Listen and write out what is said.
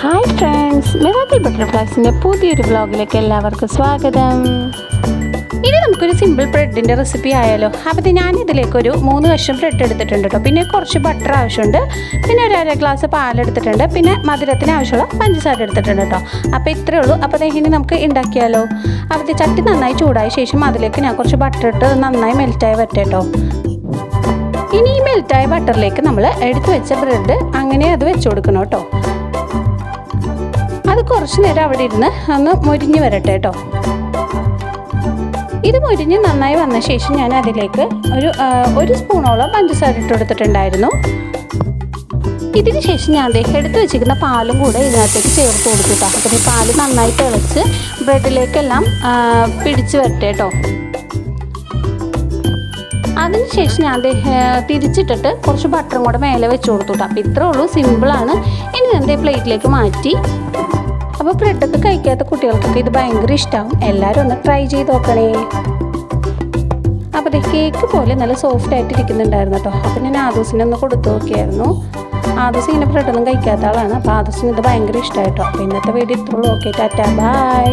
Hi friends miracle ബട്ടർഫ്ലൈസിന്റെ പുതിയൊരു വ്ലോഗിലേക്ക് എല്ലാവർക്കും സ്വാഗതം. ഇനി നമുക്കൊരു സിമ്പിൾ ബ്രെഡിന്റെ റെസിപ്പി ആയാലോ. അപ്പോൾ ഞാൻ ഇതിലേക്കൊരു മൂന്ന് കഷ്ണം ബ്രെഡ് എടുത്തിട്ടുണ്ട് കേട്ടോ പിന്നെ കുറച്ച് ബട്ടർ ആവശ്യമുണ്ട്. പിന്നെ ഒരു അര ഗ്ലാസ് പാലെടുത്തിട്ടുണ്ട് പിന്നെ മധുരത്തിന് ആവശ്യമുള്ള പഞ്ചസാര എടുത്തിട്ടുണ്ട് കേട്ടോ അപ്പോൾ ഇത്രയേ ഉള്ളൂ. അപ്പോൾ ഇനി നമുക്ക് ഉണ്ടാക്കിയാലോ അപ്പോൾ ചട്ടി നന്നായി ചൂടായ ശേഷം അതിലേക്ക് ഞാൻ കുറച്ച് ബട്ടർ ഇട്ട് നന്നായി മെൽറ്റായി വരട്ടെ കേട്ടോ ഇനി ഈ മെൽറ്റായ ബട്ടറിലേക്ക് നമ്മൾ എടുത്തു വെച്ച ബ്രെഡ് അങ്ങനെ അത് വെച്ച് കൊടുക്കണം കേട്ടോ കുറച്ച് നേരം അവിടെ ഇരുന്ന് ഒന്ന് മൊരിഞ്ഞ് വരട്ടെ കേട്ടോ. ഇത് മൊരിഞ്ഞ് നന്നായി വന്ന ശേഷം ഞാൻ അതിലേക്ക് ഒരു ഒരു സ്പൂണോളം പഞ്ചസാര ഇട്ട് കൊടുത്തിട്ടുണ്ടായിരുന്നു. ഇതിന് ശേഷം ഞാൻ എടുത്ത് വെച്ചിരിക്കുന്ന പാലും കൂടെ ഇതിനകത്തേക്ക് ചേർത്ത് കൊടുത്തു അപ്പം ഈ പാൽ നന്നായി തിളച്ച് ബ്രെഡിലേക്കെല്ലാം പിടിച്ച് വരട്ടെ കേട്ടോ. അതിനുശേഷം ഞാൻ തിരിച്ചിട്ടിട്ട് കുറച്ച് ബട്ടറും കൂടെ മേലെ വെച്ച് കൊടുത്തു അപ്പോൾ ഇത്രേ ഉള്ളൂ സിമ്പിളാണ്. ഇനി ഞാൻ പ്ലേറ്റിലേക്ക് മാറ്റി അപ്പോൾ ബ്രെഡൊക്കെ കഴിക്കാത്ത കുട്ടികൾക്കൊക്കെ ഇത് ഭയങ്കര ഇഷ്ടമാവും എല്ലാവരും ഒന്ന് ട്രൈ ചെയ്ത് നോക്കണേ. അപ്പോൾ ഇത് കേക്ക് പോലെ നല്ല സോഫ്റ്റ് ആയിട്ട് ഇരിക്കുന്നുണ്ടായിരുന്നു കേട്ടോ. അപ്പോൾ ഞാൻ ഒന്ന് കൊടുത്തു നോക്കിയായിരുന്നു. ആദൂസ് ഇങ്ങനെ ബ്രെഡൊന്നും കഴിക്കാത്ത ആളാണ്. അപ്പോൾ ആദൂസിന് ഇത് ഭയങ്കര ഇഷ്ടമായിട്ടോ അപ്പോൾ ഇന്നത്തെ വീഡിയോ ഇത്രയുള്ളൂ ഓക്കെ ടാറ്റാ. ബൈ